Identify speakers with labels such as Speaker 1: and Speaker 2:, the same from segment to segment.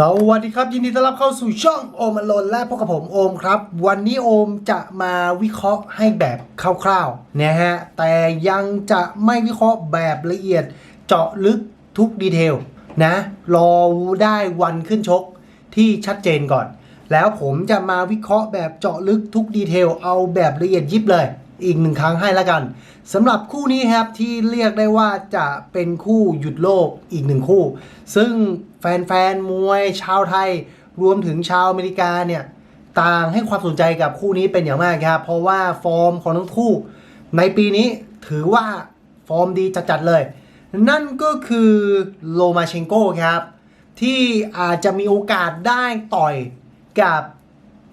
Speaker 1: สวัสดีครับยินดีต้อนรับเข้าสู่ช่องโอมอลนและพบกับผมโอมครับ วันนี้โอมจะมาวิเคราะห์ให้แบบคร่าวๆนะฮะแต่ยังจะไม่วิเคราะห์แบบละเอียดเจาะลึกทุกดีเทลนะรอได้วันขึ้นชกที่ชัดเจนก่อน แล้วผมจะมาวิเคราะห์แบบเจาะลึกทุกดีเทลเอาแบบละเอียดยิบเลย อีกหนึ่งครั้งให้ละกันสำหรับคู่นี้ครับที่เรียกได้ว่าจะเป็นคู่หยุดโลกอีกหนึ่งคู่ ซึ่งแฟนๆมวยชาวไทย รวมถึงชาวอเมริกาเนี่ยต่างให้ความสนใจกับคู่นี้เป็นอย่างมากครับ เพราะว่าฟอร์มของทั้งคู่ ในปีนี้ถือว่าฟอร์มดีจัดๆเลย นั่นก็คือโลมาเชนโกครับ ที่อาจจะมีโอกาสได้ต่อยกับ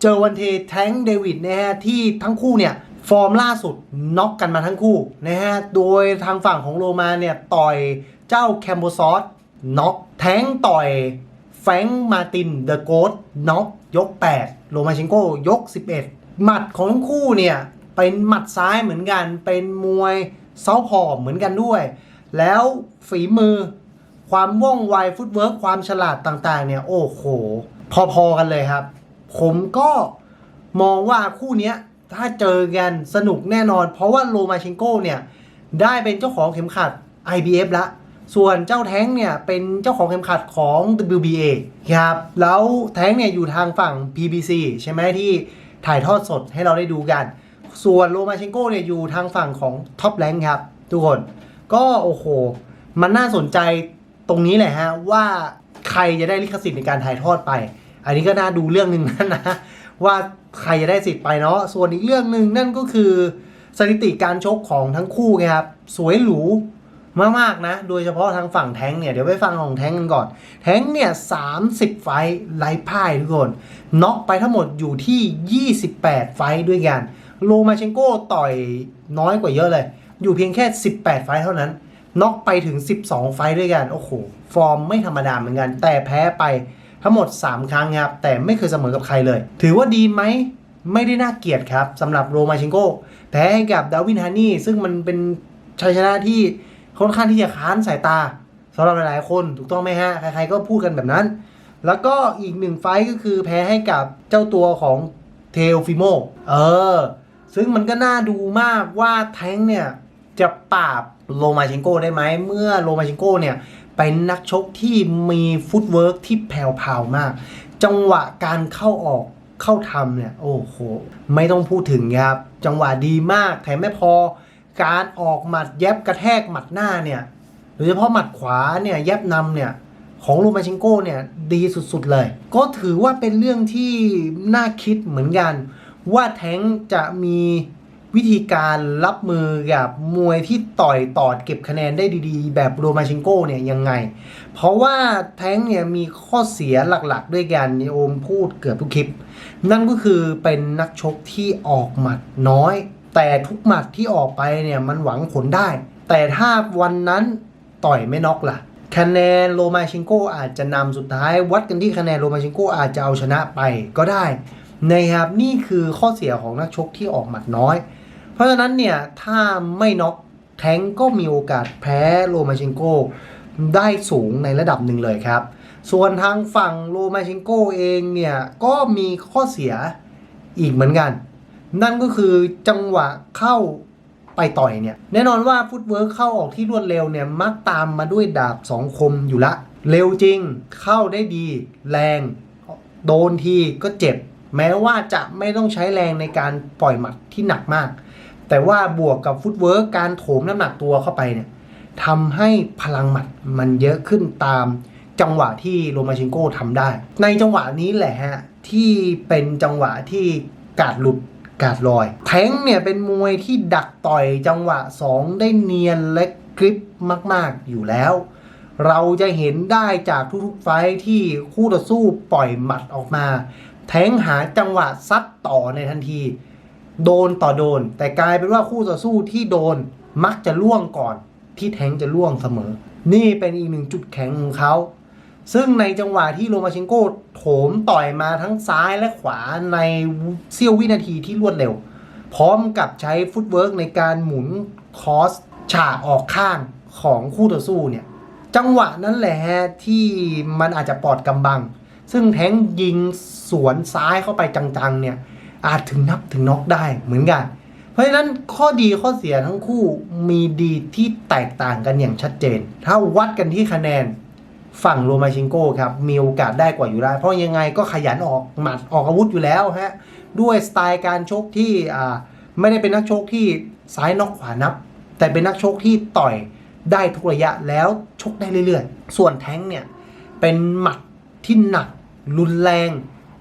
Speaker 1: เจอวันเทแทงเดวิดนะฮะที่ทั้งคู่เนี่ย ฟอร์มล่าสุดน็อกกันมาทั้งคู่นะฮะ โดยทางฝั่งของโรมาเนี่ย ต่อยเจ้าแคมโบซอสน็อกแทงต่อยแฟงมาตินเดอะโกสน็อกยก 8 โรมาเชนโกยก 11 หมัดของทั้งคู่เนี่ย เป็นหมัดซ้ายเหมือนกัน เป็นมวยเซาพอเหมือนกันด้วย แล้วฝีมือ ความว่องไวฟุตเวิร์กความฉลาดต่างๆ เนี่ย โอ้โห พอๆกันเลยครับ ผมก็มองว่าคู่นี้ ถ้าเจอกันสนุกแน่นอน เพราะว่าโลมาเชนโกเนี่ย ได้เป็นเจ้าของเข็มขัด IBF ละ ส่วนเจ้าแท้งเนี่ยเป็นเจ้าของเข็มขัดของ WBA ครับ แล้วแท้งเนี่ยอยู่ทางฝั่ง PBC ใช่ไหมที่ถ่ายทอดสดให้เราได้ดูกัน ส่วนโลมาเชนโกเนี่ยอยู่ทางฝั่งของท็อปแ n งครับ ทุกคน ก็โอ้โห มันน่าสนใจตรงนี้แหละฮะว่าใครจะได้ลิขสิทธิ์ในการถ่ายทอดไป อันนี้ก็น่าดูเรื่องหนึ่งนะนะว่า ใครจะได้สิทธิ์ไปเนาะส่วนอีกเรื่องหนึ่งนั่นก็คือสถิติการชกของทั้งคู่ไงครับสวยหรูมากๆนะ โดยเฉพาะทางฝั่งแท้งเนี่ย เดี๋ยวไปฟังของแท้งกันก่อน แท้งเนี่ย30ไฟท์ไร้พ่ายทุกคนน็อกไปทั้งหมดอยู่ที่ 28 ไฟท์ด้วยกันโลมาเชนโกต่อยน้อยกว่าเยอะเลย อยู่เพียงแค่ 18 ไฟท์เท่านั้นน็อกไปถึง 12 ไฟท์ด้วยกัน โอ้โห ฟอร์มไม่ธรรมดาเหมือนกัน แต่แพ้ไป ทั้งหมด 3 ครั้งครับแต่ไม่เคยเสมอกับใครเลย ถือว่าดีไหมไม่ได้น่าเกลียดครับสำหรับโรมาชิงโกแพ้ให้กับดาวินฮานี่ซึ่งมันเป็นชัยชนะที่ค่อนข้างที่จะค้านสายตาสำหรับหลายๆคนถูกต้องไหมฮะ ใครๆก็พูดกันแบบนั้น แล้วก็อีกหนึ่งไฟก็คือแพ้ให้กับเจ้าตัวของเทลฟิโมเออ ซึ่งมันก็น่าดูมากว่าแท้งเนี่ย จะปราบโลมาชิงโกได้ไหม เมื่อโลมาชิงโกเนี่ย เป็นนักชกที่มีฟุตเวิร์กที่แผ่วๆมาก จังหวะการเข้าออกเข้าทำเนี่ย โอ้โห ไม่ต้องพูดถึงครับ จังหวะดีมาก แถมไม่พอ การออกหมัดแยบกระแทกหมัดหน้าเนี่ยโดยเฉพาะหมัดขวาเนี่ยแยบนำเนี่ย ของลูมาชิงโก้เนี่ย ดีสุดๆเลย ก็ถือว่าเป็นเรื่องที่น่าคิดเหมือนกัน ว่าแท้งจะมี วิธีการรับมือกับมวยที่ต่อยตอดเก็บคะแนนได้ดีๆ แบบโรมาชิงโก้เนี่ยยังไง เพราะว่าแท้งเนี่ยมีข้อเสียหลักๆ ด้วยกันนโอมพูดเกือบทุกคลิป นั่นก็คือเป็นนักชกที่ออกหมัดน้อย แต่ทุกหมัดที่ออกไปเนี่ยมันหวังผลได้ แต่ถ้าวันนั้นต่อยไม่น็อกล่ะคะแนนโลมาชิงโกอาจจะนำสุดท้ายวัดกันที่คะแนนโลมาชิงโกอาจจะเอาชนะไปก็ได้นะครับนี่คือข้อเสียของนักชกที่ออกหมัดน้อย เพราะฉะนั้นเนี่ยถ้าไม่น็อกแทงก็มีโอกาสแพ้โลมาชิงโกได้สูงในระดับหนึ่งเลยครับ ส่วนทางฝั่งโลมาชิงโกเองเนี่ยก็มีข้อเสียอีกเหมือนกัน นั่นก็คือจังหวะเข้าไปต่อยเนี่ยแน่นอนว่าฟุตเวิร์กเข้าออกที่รวดเร็วเนี่ยมักตามมาด้วยดาบสองคมอยู่ละ เร็วจริงเข้าได้ดี แรง โดนทีก็เจ็บ แม้ว่าจะไม่ต้องใช้แรงในการปล่อยหมัดที่หนักมาก แต่ว่าบวกกับฟุตเวิร์กการโถมน้ำหนักตัวเข้าไปเนี่ยทำให้พลังหมัดมันเยอะขึ้นตามจังหวะที่โรมาชิงโกทำได้ ในจังหวะนี้แหละฮะ ที่เป็นจังหวะที่กาดหลุดกาดลอย แท้งเนี่ยเป็นมวยที่ดักต่อยจังหวะ 2 ได้เนียนและกริปมาก ๆ อยู่แล้ว เราจะเห็นได้จากทุกๆไฟท์ที่คู่ต่อสู้ปล่อยหมัดออกมา แท้งหาจังหวะซัดต่อในทันที โดนต่อโดน แต่กลายเป็นว่าคู่ต่อสู้ที่โดนมักจะล่วงก่อน ที่แทงจะล่วงเสมอ นี่เป็นอีกหนึ่งจุดแข็งของเขา ซึ่งในจังหวะที่โรมาเชนโกโถมต่อยมาทั้งซ้ายและขวาในเสี้ยววินาทีที่รวดเร็ว พร้อมกับใช้ฟุตเวิร์กในการหมุนคอสฉากออกข้างของคู่ต่อสู้เนี่ย จังหวะนั้นแหละที่มันอาจจะปอดกำบัง ซึ่งแทงยิงสวนซ้ายเข้าไปจังๆเนี่ย อาจถึงนับถึงน็อกได้เหมือนกัน เพราะฉะนั้นข้อดีข้อเสียทั้งคู่มีดีที่แตกต่างกันอย่างชัดเจน ถ้าวัดกันที่คะแนนฝั่งโรมาชิงโก้ครับ มีโอกาสได้กว่าอยู่แล้เพราะยังไงก็ขยันออกหมัดออกอาวุธอยู่แล้วฮะ ด้วยสไตล์การชกที่ไม่ได้เป็นนักชกที่ซ้ายนอกขวานับ แต่เป็นนักชกที่ต่อยได้ทุกระยะแล้วชกได้เรื่อยๆ ส่วนแท้งเนี่ย เป็นหมัดที่หนักรุนแรง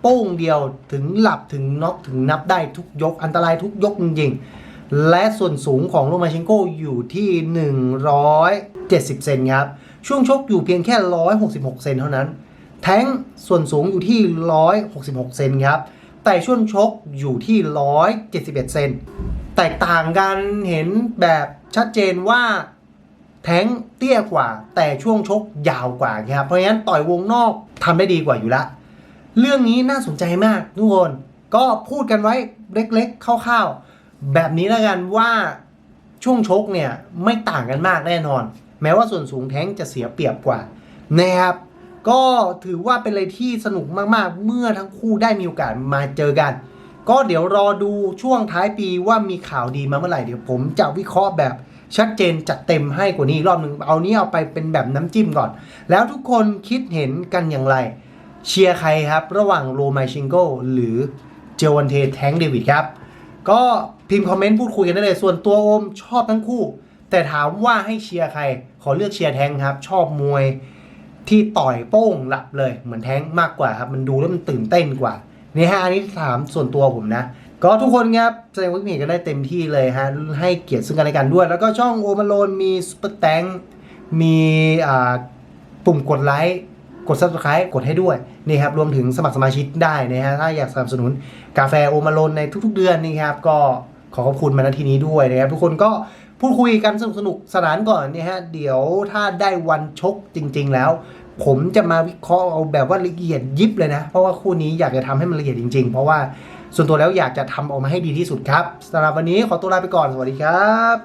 Speaker 1: โป้งเดียวถึงหลับถึงน็อกถึงนับได้ทุกยกอันตรายทุกยกจริงๆ และส่วนสูงของโรมาเชนโกอยู่ที่ 170 เซนครับ ช่วงชกอยู่เพียงแค่ 166 เซนเท่านั้น แท้งส่วนสูงอยู่ที่ 166 เซนครับ แต่ช่วงชกอยู่ที่ 171 เซน แตกต่างกันเห็นแบบชัดเจนว่าแท้งเตี้ยกว่า แต่ช่วงชกยาวกว่าครับเพราะฉะนั้นต่อยวงนอกทำได้ดีกว่าอยู่ละ เรื่องนี้น่าสนใจมากทุกคนก็พูดกันไว้เล็กๆคร่าวๆ แบบนี้แล้วกันว่าช่วงชกเนี่ยไม่ต่างกันมากแน่นอน แม้ว่าส่วนสูงแท้งจะเสียเปรียบกว่านะครับก็ถือว่าเป็นอะไรที่สนุกมากๆ เมื่อทั้งคู่ได้มีโอกาสมาเจอกัน ก็เดี๋ยวรอดูช่วงท้ายปีว่ามีข่าวดีมาเมื่อไหร่เดี๋ยวผมจะวิเคราะห์แบบชัดเจนจัดเต็มให้กว่านี้อีกรอบหนึ่งเอานี้เอาไปเป็นแบบน้ำจิ้มก่อน แล้วทุกคนคิดเห็นกันอย่างไร เชียร์ใครครับ ระหว่างโรมาชิงโกหรือเจวันเทแทงเดวิดครับ ก็พิมพ์คอมเมนต์พูดคุยกันได้เลย ส่วนตัวโอมชอบทั้งคู่ แต่ถามว่าให้เชียร์ใคร ขอเลือกเชียร์แทงครับ ชอบมวยที่ต่อยโป้งหลับเลย เหมือนแทงมากกว่าครับ มันดูแล้วมันตื่นเต้นกว่านี่ฮะอันนี้ถามส่วนตัวผมนะ ก็ทุกคนครับแสดงความคิดเห็นกันได้เต็มที่เลยฮะให้เกียรติซึ่งกันและกันด้วย แล้วก็ช่องโอมาโลนมีซุปเปอร์แตงมีปุ่มกดไลค์ กด subscribe กดให้ด้วยนี่ครับรวมถึงสมัครสมาชิกได้นะฮะถ้าอยากสนับสนุนกาแฟโอมาโลนในทุกๆ เดือนนี่ครับก็ขอขอบคุณมาณที่นี้ด้วยนะครับทุกคนก็พูดคุยกันสนุกสนุกสนานก่อนนี่ฮะเดี๋ยวถ้าได้วันชกจริง ๆ แล้ว ผมจะมาวิเคราะห์เอาแบบว่าละเอียดยิบเลยนะ เพราะว่าคู่นี้อยากจะทำให้มันละเอียดจริง ๆ เพราะว่าส่วนตัวแล้วอยากจะทำออกมาให้ดีที่สุดครับสำหรับวันนี้ขอตัวลาไปก่อนสวัสดีครับ